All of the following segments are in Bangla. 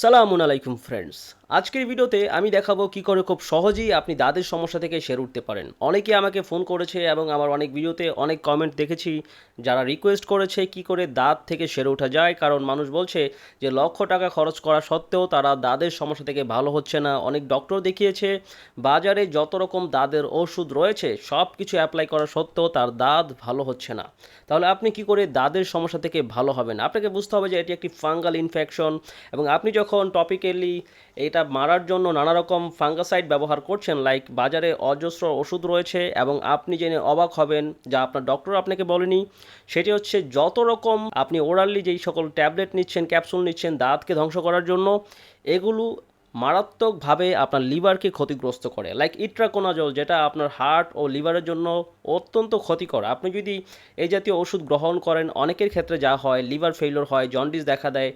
সালামুন আলাইকুম ফ্রেন্ডস আজকের ভিডিওতে আমি দেখাবো কি করে খুব সহজেই আপনি দাঁতের সমস্যা থেকে সেরে উঠতে পারেন। অনেকে আমাকে ফোন করেছে এবং আমার অনেক ভিডিওতে অনেক কমেন্ট দেখেছি, যারা রিকোয়েস্ট করেছে কি করে দাঁত থেকে সেরে ওঠা যায়। কারণ মানুষ বলছে যে, লক্ষ টাকা খরচ করা সত্ত্বেও তারা দাঁতের সমস্যা থেকে ভালো হচ্ছে না। অনেক ডক্টর দেখিয়েছে, বাজারে যত রকম দাঁতের ওষুধ রয়েছে সব কিছু অ্যাপ্লাই করা সত্ত্বেও তার দাঁত ভালো হচ্ছে না। তাহলে আপনি কি করে দাঁতের সমস্যা থেকে ভালো হবেন? আপনাকে বুঝতে হবে যে, এটি একটি ফাঙ্গাল ইনফেকশন এবং আপনি যখন টপিক্যালি এটা মারার জন্য নানা রকম ফাঙ্গাসাইড ব্যবহার করছেন লাইক বাজারে অজস্র ওষুধ রয়েছে এবং আপনি জেনে অবাক হবেন যা আপনার ডক্টর আপনাকে বলেনি। সেটি হচ্ছে যত রকম আপনি ওরালি যেই সকল ট্যাবলেট নিচ্ছেন ক্যাপসুল নিচ্ছেন, দাঁতকে ধ্বংস করার জন্য, এগুলো মারাত্মকভাবে আপনার লিভারকে ক্ষতিগ্রস্ত করে। লাইক ইট্রাকোনাজল, যেটা আপনার হার্ট ও লিভারের জন্য অত্যন্ত ক্ষতিকর। আপনি যদি এই জাতীয় ওষুধ গ্রহণ করেন, অনেকের ক্ষেত্রে যা হয় লিভার ফেইলর হয় জন্ডিস দেখা দেয়,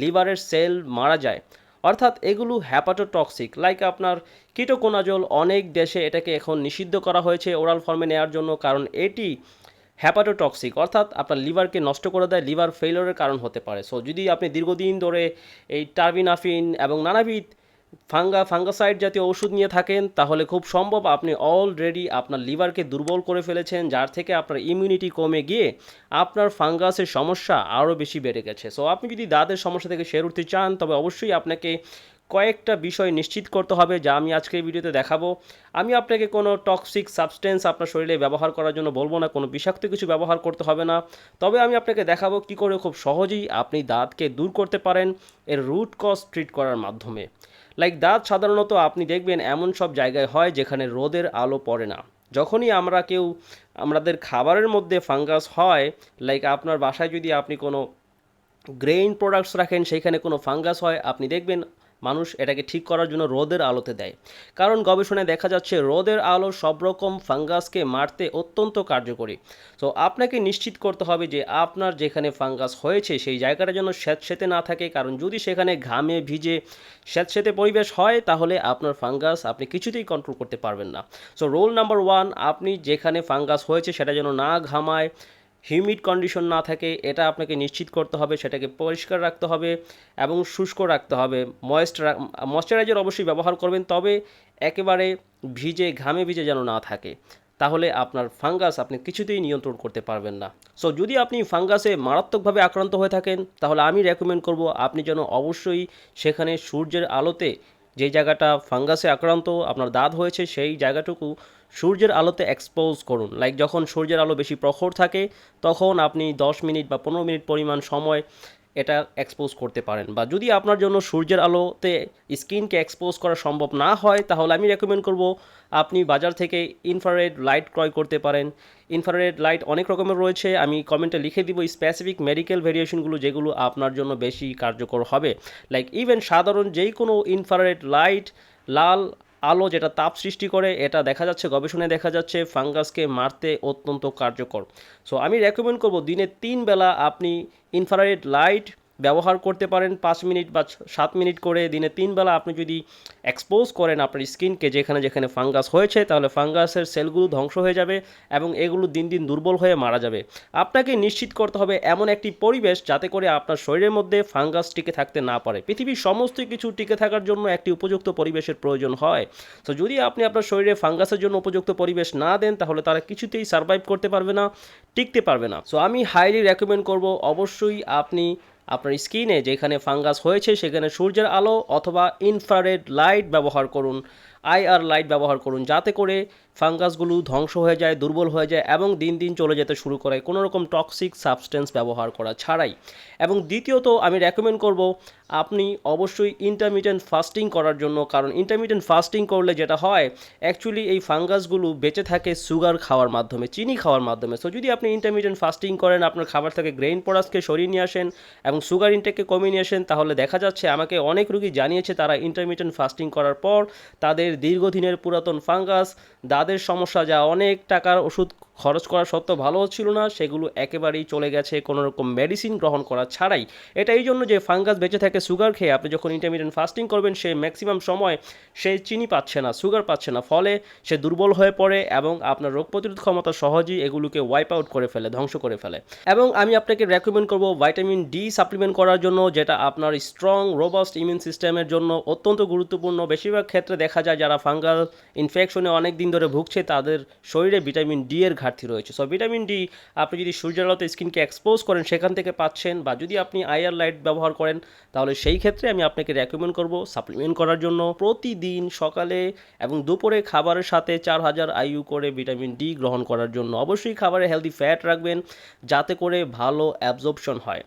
লিভারের সেল মারা যায়। অর্থাৎ এগুলো হ্যাপাটোটক্সিক লাইক আপনার কিটোকোনাজল অনেক দেশে এটাকে এখন নিষিদ্ধ করা হয়েছে ওরাল ফর্মে নেওয়ার জন্য, কারণ এটি হ্যাপাটোটক্সিক অর্থাৎ আপনার লিভারকে নষ্ট করে দেয়, লিভার ফেইলরের কারণ হতে পারে। সো যদি আপনি দীর্ঘদিন ধরে এই টার্বিনাফিন এবং নানাবিধ ফাঙ্গা, ফাঙ্গাসাইড জাতীয় ওষুধ নিয়ে থাকেন, তাহলে খুব সম্ভব আপনি অলরেডি আপনার লিভারকে দুর্বল করে ফেলেছেন, যার থেকে আপনার ইমিউনিটি কমে গিয়ে আপনার ফাঙ্গাসের সমস্যা আরও বেশি বেড়ে গেছে। সো আপনি যদি দাঁতের সমস্যা থেকে সেরে উঠতে চান, তবে অবশ্যই আপনাকে কয়েকটা বিষয় নিশ্চিত করতে হবে যা আমি আজকের ভিডিওতে দেখাবো। আমি আপনাকে কোনো টক্সিক সাবস্টেন্স আপনার শরীরে ব্যবহার করার জন্য বলব না, কোনো বিষাক্ত কিছু ব্যবহার করতে হবে না। তবে আমি আপনাকে দেখাবো কী করে খুব সহজেই আপনি দাঁতকে দূর করতে পারেন, এর রুট কজ ট্রিট করার মাধ্যমে। লাইক দাঁত সাধারণত আপনি দেখবেন এমন সব জায়গায় হয় যেখানে রোদের আলো পড়ে না। যখনই আমরা কেউ, আমাদের খাবারের মধ্যে ফাঙ্গাস হয় লাইক আপনার বাসায় যদি আপনি কোনো গ্রেইন প্রোডাক্টস রাখেন সেইখানে কোনো ফাঙ্গাস হয়, আপনি দেখবেন মানুষ এটাকে ঠিক করার জন্য রোদের আলোতে দেয়। কারণ গবেষণায় দেখা যাচ্ছে, রোদের আলো সব রকম ফাঙ্গাসকে মারতে অত্যন্ত কার্যকরী। তো আপনাকে নিশ্চিত করতে হবে যে আপনার যেখানে ফাঙ্গাস হয়েছে, সেই জায়গাটা যেন স্যাঁতসেতে না থাকে। কারণ যদি সেখানে ঘামে ভিজে স্যাঁতসেতে পরিবেশ হয়, তাহলে আপনার ফাঙ্গাস আপনি কিছুতেই কন্ট্রোল করতে পারবেন না। সো রোল নাম্বার ওয়ান আপনি যেখানে ফাঙ্গাস হয়েছে, সেটা যেন না ঘামায়। হিউমিড কন্ডিশন না থাকে, এটা আপনাকে নিশ্চিত করতে হবে, সেটাকে পরিষ্কার রাখতে হবে এবং শুষ্ক রাখতে হবে। ময়েস্ট, ময়শ্চারাইজার অবশ্যই ব্যবহার করবেন, তবে একেবারে ভিজে, ঘামে ভিজে যেন না থাকে, তাহলে আপনার ফাঙ্গাস আপনি কিছুতেই নিয়ন্ত্রণ করতে পারবেন না। সো যদি আপনি ফাঙ্গাসে মারাত্মকভাবে আক্রান্ত হয়ে থাকেন, তাহলে আমি রেকমেন্ড করব আপনি যেন অবশ্যই সেখানে সূর্যের আলোতে যে জায়গাটা ফাঙ্গাসে আক্রান্ত, আপনার দাঁত হয়েছে, সেই জায়গাটুকু সূর্যের আলোতে এক্সপোজ করুন। লাইক যখন সূর্যের আলো বেশি প্রখর থাকে, তখন আপনি দশ মিনিট বা পনেরো মিনিট পরিমাণ সময় এটা এক্সপোজ করতে পারেন। বা যদি আপনার জন্য সূর্যের আলোতে স্কিনকে এক্সপোজ করা সম্ভব না হয়, তাহলে আমি রেকমেন্ড করব আপনি বাজার থেকে ইনফ্রারেড লাইট ক্রয় করতে পারেন। ইনফ্রারেড লাইট অনেক রকমের রয়েছে। আমি কমেন্টে লিখে দিব স্পেসিফিক মেডিকেল ভেরিয়েশনগুলো যেগুলো আপনার জন্য বেশি কার্যকর হবে। লাইক ইভেন সাধারণ যেই কোনো ইনফ্রারেড লাইট লাল আলো যেটা তাপ সৃষ্টি করে, এটা দেখা যাচ্ছে, গবেষণায় দেখা যাচ্ছে, ফাঙ্গাসকে মারতে অত্যন্ত কার্যকর। সো আমি রেকমেন্ড করব দিনে তিন বেলা আপনি ইনফ্রারেড লাইট ব্যবহার করতে পারেন পাঁচ মিনিট বা সাত মিনিট করে দিনে তিনবেলা আপনি যদি এক্সপোজ করেন আপনার স্কিনকে যেখানে যেখানে ফাঙ্গাস হয়েছে, তাহলে ফাঙ্গাসের সেলগুলো ধ্বংস হয়ে যাবে এবং এগুলো দিন দিন দুর্বল হয়ে মারা যাবে। আপনাকে নিশ্চিত করতে হবে এমন একটি পরিবেশ যাতে করে আপনার শরীরের মধ্যে ফাঙ্গাস টিকে থাকতে না পারে। পৃথিবীর সমস্ত কিছু টিকে থাকার জন্য একটি উপযুক্ত পরিবেশের প্রয়োজন হয়। তো যদি আপনি আপনার শরীরে ফাঙ্গাসের জন্য উপযুক্ত পরিবেশ না দেন, তাহলে তারা কিছুতেই সার্ভাইভ করতে পারবে না, টিকতে পারবে না। সো আমি হাইলি রেকমেন্ড করব, অবশ্যই আপনি আপনার স্কিনে যেখানে ফাঙ্গাস হয়েছে, সেখানে সূর্যের আলো অথবা ইনফ্রারেড লাইট ব্যবহার করুন আইআর লাইট ব্যবহার করুন, যাতে করে ফাঙ্গাসগুলো ধ্বংস হয়ে যায়, দুর্বল হয়ে যায় এবং দিন দিন চলে যেতে শুরু করে। কোনো রকম টক্সিক সাবস্টেন্স ব্যবহার করা ছাড়াই। এবং দ্বিতীয়ত আমি রেকমেন্ড করব, আপনি অবশ্যই ইন্টারমিডিয়েন্ট ফাস্টিং করার জন্য, কারণ ইন্টারমিডিয়েন্ট ফাস্টিং করলে যেটা হয় অ্যাকচুয়ালি এই ফাঙ্গাসগুলো বেঁচে থাকে সুগার খাওয়ার মাধ্যমে, চিনি খাওয়ার মাধ্যমে। সো যদি আপনি ইন্টারমিডিয়েন্ট ফাস্টিং করেন, আপনার খাবার থেকে গ্রেইন প্রোডাক্টসকে সরিয়ে নিয়ে আসেন এবং সুগার ইনটেককে কমিয়ে নিয়ে আসেন, তাহলে দেখা যাচ্ছে আমাকে অনেক রুগী জানিয়েছে তারা ইন্টারমিডিয়েন্ট ফাস্টিং করার পর, তাদের দীর্ঘদিনের পুরাতন ফাঙ্গাস দাদের সমস্যা যা অনেক টাকার ওষুধ খরচ করা সত্ত্বেও ভালো হচ্ছিল না, সেগুলো একেবারেই চলে গেছে কোনো রকম মেডিসিন গ্রহণ করা ছাড়াই। এটা এই জন্য যে ফাঙ্গাস বেঁচে থাকে সুগার খেয়ে আপনি যখন ইন্টারমিডিয়েন্ট ফাস্টিং করবেন, সে ম্যাক্সিমাম সময় সে চিনি পাচ্ছে না সুগার পাচ্ছে না। ফলে সে দুর্বল হয়ে পড়ে এবং আপনার রোগ প্রতিরোধ ক্ষমতা সহজেই এগুলোকে ওয়াইপ আউট করে ফেলে, ধ্বংস করে ফেলে। এবং আমি আপনাকে রেকমেন্ড করব ভাইটামিন ডি সাপ্লিমেন্ট করার জন্য, যেটা আপনার স্ট্রং রোবাস্ট ইমিউন সিস্টেমের জন্য অত্যন্ত গুরুত্বপূর্ণ। বেশিরভাগ ক্ষেত্রে দেখা যায় যারা ফাঙ্গাল ইনফেকশনে অনেক দিন ধরে ভুগছে তাদের শরীরে ভিটামিন ডি এর ঘাটতি রয়েছে। সো ভিটামিন ডি আপনি যদি সূর্যের আলোতে স্কিনকে এক্সপোজ করেন, সেখান থেকে পাচ্ছেন বা যদি আপনি আইআর লাইট ব্যবহার করেন, তাহলে সেই ক্ষেত্রে আমি আপনাকে রেকমেন্ড করব সাপ্লিমেন্ট করার জন্য। প্রতিদিন সকালে এবং দুপুরে খাবারের সাথে চার হাজার আইইউ করে ভিটামিন ডি গ্রহণ করার জন্য। অবশ্যই খাবারে হেলদি ফ্যাট রাখবেন, যাতে করে ভালো অ্যাবজর্পশন হয়।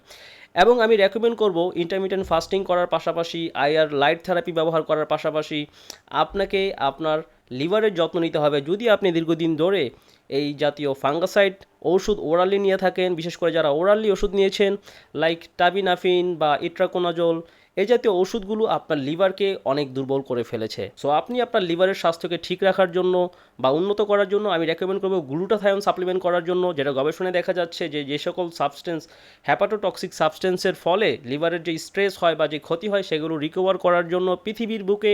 এবং আমি রেকমেন্ড করব ইন্টারমিডিয়েন্ট ফাস্টিং করার পাশাপাশি আইআর লাইট থেরাপি ব্যবহার করার পাশাপাশি। আপনাকে আপনার লিভারের যত্ন নিতে হবে। যদি আপনি দীর্ঘদিন ধরে এই জাতীয় ফাঙ্গাসাইড ওষুধ ওরালি নিয়ে থাকেন, বিশেষ করে যারা ওরালি ওষুধ নিয়েছেন লাইক টাবিনাফিন বা ইট্রাকোনাজল এই জাতীয় ওষুধগুলো আপনার লিভারকে অনেক দুর্বল করে ফেলেছে। সো আপনি আপনার লিভারের স্বাস্থ্যকে ঠিক রাখার জন্য বা উন্নত করার জন্য আমি রেকমেন্ড করব গ্লুটাথায়ন সাপ্লিমেন্ট করার জন্য, যেটা গবেষণায় দেখা যাচ্ছে যে যে সকল সাবস্টেন্স হ্যাপাটোটক্সিক সাবস্টেন্সের ফলে লিভারের যে স্ট্রেস হয় বা যে ক্ষতি হয়, সেগুলো রিকভার করার জন্য পৃথিবীর বুকে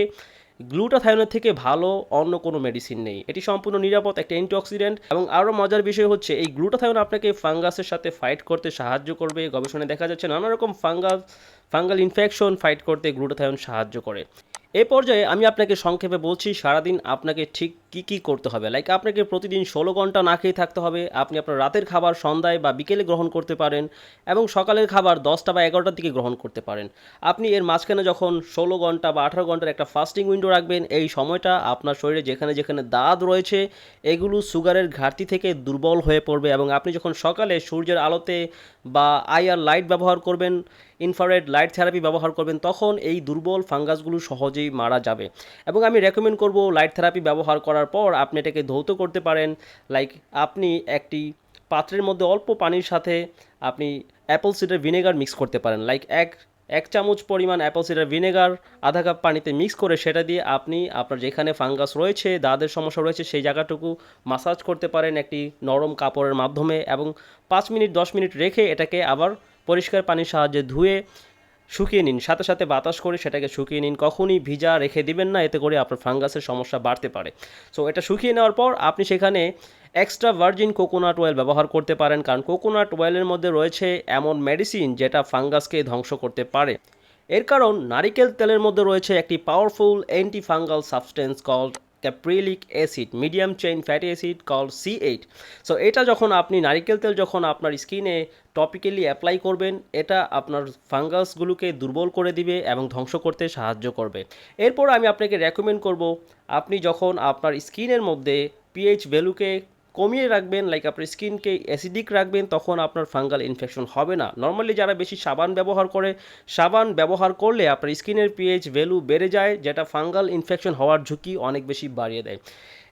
গ্লুটাথায়নের থেকে ভালো অন্য কোনো মেডিসিন নেই। এটি সম্পূর্ণ নিরাপদ, একটা অ্যান্টিঅক্সিডেন্ট এবং আরও মজার বিষয় হচ্ছে, এই গ্লুটাথায়ন আপনাকে ফাঙ্গাসের সাথে ফাইট করতে সাহায্য করবে। গবেষণায় দেখা যাচ্ছে নানা রকম ফাঙ্গাস ফাঙ্গাল ইনফেকশন, ফাইট করতে গ্লুটাথায়ন সাহায্য করে। এ পর্যায়ে আমি আপনাকে সংক্ষেপে বলছি, সারাদিন আপনাকে ঠিক কি কি করতে হবে? লাইক আপনাকে প্রতিদিন ষোলো ঘণ্টা না খেয়ে থাকতে হবে, আপনি আপনার রাতের খাবার সন্ধ্যায় বা বিকেলে গ্রহণ করতে পারেন এবং সকালের খাবার দশটা বা এগারোটার দিকে গ্রহণ করতে পারেন। আপনি এর মাঝখানে যখন ষোলো ঘণ্টা বা আঠারো ঘণ্টার একটা ফাস্টিং উইন্ডো রাখবেন, এই সময়টা আপনার শরীরে যেখানে যেখানে দাঁত রয়েছে, এগুলো সুগারের ঘাটতি থেকে দুর্বল হয়ে পড়বে এবং আপনি যখন সকালে সূর্যের আলোতে বা আইআর লাইট ব্যবহার করবেন ইনফ্রারেড লাইট থেরাপি ব্যবহার করবেন, তখন এই দুর্বল ফাঙ্গাসগুলো সহজেই মারা যাবে। এবং আমি রেকমেন্ড করব লাইট থেরাপি ব্যবহার করার পর আপনি এটাকে ধৌত করতে পারেন। লাইক আপনি একটি পাত্রের মধ্যে অল্প পানির সাথে আপনি অ্যাপল সিডার ভিনেগার মিক্স করতে পারেন। লাইক এক এক চামচ পরিমাণ অ্যাপল সিডার ভিনেগার আধা কাপ পানিতে মিক্স করে সেটা দিয়ে আপনি আপনার যেখানে ফাঙ্গাস রয়েছে, দাঁতের সমস্যা রয়েছে, সেই জায়গাটুকু মাসাজ করতে পারেন একটি নরম কাপড়ের মাধ্যমে এবং পাঁচ মিনিট, দশ মিনিট রেখে এটাকে আবার পরিষ্কার পানির সাহায্যে ধুয়ে শুকিয়ে নিন। সাথে সাথে বাতাস করে সেটাকে শুকিয়ে নিন। কখনই ভিজা রেখে দিবেন না, এতে করে আপনার ফাঙ্গাসের সমস্যা বাড়তে পারে। সো এটা শুকিয়ে নেওয়ার পর আপনি সেখানে এক্সট্রা ভার্জিন কোকোনাট অয়েল ব্যবহার করতে পারেন, কারণ কোকোনাট অয়েলের মধ্যে রয়েছে এমন মেডিসিন যেটা ফাঙ্গাসকে ধ্বংস করতে পারে। এর কারণ নারিকেল তেলের মধ্যে রয়েছে একটি powerful antifungal substance called caprylic acid medium chain fatty acid call C eight so এটা যখন আপনি নারিকেল তেল যখন আপনার স্কিনে টপিক্যালি অ্যাপ্লাই করবেন, এটা আপনার ফাঙ্গাসগুলোকে দুর্বল করে দিবে এবং ধ্বংস করতে সাহায্য করবে। এরপর আমি আপনাকে রেকমেন্ড করব, আপনি যখন আপনার স্কিনের মধ্যে পিএইচ ভ্যালুকে কমিয়ে রাখবেন লাইক আপনার স্কিনকে অ্যাসিডিক রাখবেন, তখন আপনার ফাঙ্গাল ইনফেকশন হবে না। নর্মালি যারা বেশি সাবান ব্যবহার করে, সাবান ব্যবহার করলে আপনার স্কিনের পিএইচ ভ্যালু বেড়ে যায়, যেটা ফাঙ্গাল ইনফেকশন হওয়ার ঝুঁকি অনেক বেশি বাড়িয়ে দেয়।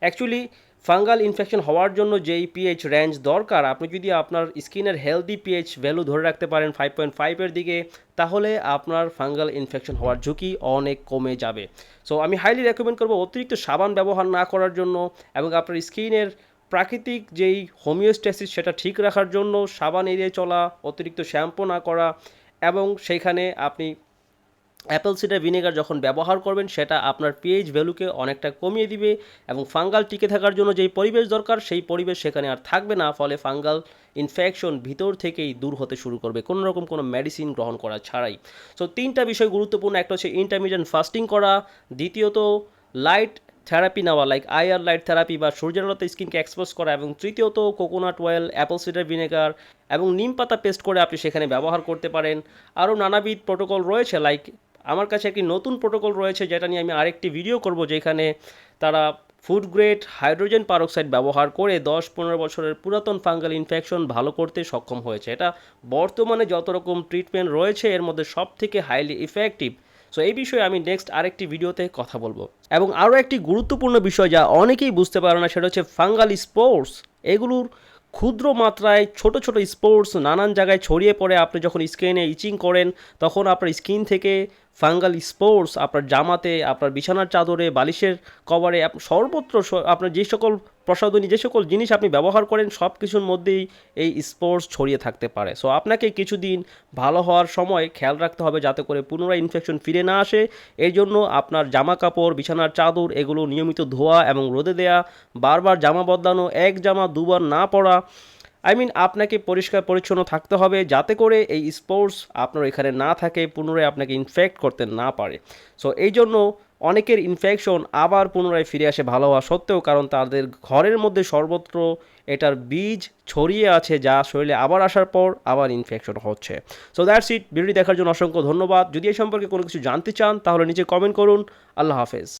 অ্যাকচুয়ালি ফাঙ্গাল ইনফেকশন হওয়ার জন্য যেই পিএইচ রেঞ্জ দরকার, আপনি যদি আপনার স্কিনের হেলদি পিএইচ ভ্যালু ধরে রাখতে পারেন ফাইভ পয়েন্ট ফাইভের দিকে, তাহলে আপনার ফাঙ্গাল ইনফেকশন হওয়ার ঝুঁকি অনেক কমে যাবে। সো আমি হাইলি রেকমেন্ড করব অতিরিক্ত সাবান ব্যবহার না করার জন্য এবং আপনার স্কিনের প্রাকৃতিক যেই হোমিওস্ট্যাসিস সেটা ঠিক রাখার জন্য সাবান এড়িয়ে চলা, অতিরিক্ত শ্যাম্পু না করা এবং সেইখানে আপনি অ্যাপেল সিডার ভিনেগার যখন ব্যবহার করবেন, সেটা আপনার পিএইচ ভ্যালুকে অনেকটা কমিয়ে দিবে এবং ফাঙ্গাল টিকে থাকার জন্য যেই পরিবেশ দরকার, সেই পরিবেশ সেখানে আর থাকবে না, ফলে ফাঙ্গাল ইনফেকশন ভিতর থেকেই দূর হতে শুরু করবে। কোনো রকম কোনো মেডিসিন গ্রহণ করা ছাড়াই। সো তিনটা বিষয় গুরুত্বপূর্ণ, একটা হচ্ছে ইন্টারমিডিয়েন্ট ফাস্টিং করা, দ্বিতীয়ত লাইট থেরাপি নেওয়া লাইক আইআর লাইট থেরাপি বা সূর্যের আলোতে স্কিনকে এক্সপোজ করা এবং তৃতীয়ত coconut oil apple cider vinegar এবং নিম পাতা পেস্ট করে আপনি সেখানে ব্যবহার করতে পারেন। আরও নানাবিধ প্রোটোকল রয়েছে লাইক আমার কাছে একটি নতুন প্রোটোকল রয়েছে যেটা নিয়ে আমি আরেকটি ভিডিও করব যেখানে তারা ফুড গ্রেড হাইড্রোজেন পারক্সাইড ব্যবহার করে দশ পনেরো বছরের পুরাতন ফাঙ্গাল ইনফেকশন ভালো করতে সক্ষম হয়েছে। এটা বর্তমানে যত রকম ট্রিটমেন্ট রয়েছে, এর মধ্যে সব থেকে হাইলি ইফেক্টিভ সো এই বিষয়ে আমি নেক্সট আরেকটি ভিডিওতে কথা বলব। এবং আরও একটি গুরুত্বপূর্ণ বিষয় যা অনেকেই বুঝতে পারে না, সেটা হচ্ছে ফাঙ্গাল স্পোর্টস এগুলোর ক্ষুদ্র মাত্রায় ছোট ছোট স্পোর্টস নানান জায়গায় ছড়িয়ে পড়ে। আপনি যখন স্কিনে ইচিং করেন, তখন আপনার স্কিন থেকে ফাঙ্গাল স্পোর্টস, আপনার জামাতে, আপনার বিছানার চাদরে, বালিশের কভারে সর্বত্র আপনার যে সকল প্রসাধনী, যে সকল জিনিস আপনি ব্যবহার করেন, সব কিছুর মধ্যেই এই স্পোর্টস ছড়িয়ে থাকতে পারে। সো আপনাকে কিছুদিন ভালো হওয়ার সময় খেয়াল রাখতে হবে যাতে করে পুনরায় ইনফেকশন ফিরে না আসে। এই জন্য আপনার জামা কাপড় বিছানার চাদর, এগুলো নিয়মিত ধোয়া এবং রোদে দেয়া, বারবার জামা বদলানো, এক জামা দুবার না পরা আই মিন আপনাকে পরিষ্কার পরিচ্ছন্ন থাকতে হবে যাতে করে এই স্পোর্টস আপনার এখানে না থাকে, পুনরায় আপনাকে ইনফেক্ট করতে না পারে। সো এই জন্য অনেকের ইনফেকশন আবার পুনরায় ফিরে আসে ভালো হওয়া সত্ত্বেও, কারণ তাদের ঘরের মধ্যে সর্বত্র এটার বীজ ছড়িয়ে আছে যা শরীরে আবার আসার পর আবার ইনফেকশন হচ্ছে। সো দ্যাটস ইট ভিডিওটি দেখার জন্য অসংখ্য ধন্যবাদ। যদি এই সম্পর্কে কোনো কিছু জানতে চান, তাহলে নিচে কমেন্ট করুন। আল্লাহ হাফেজ।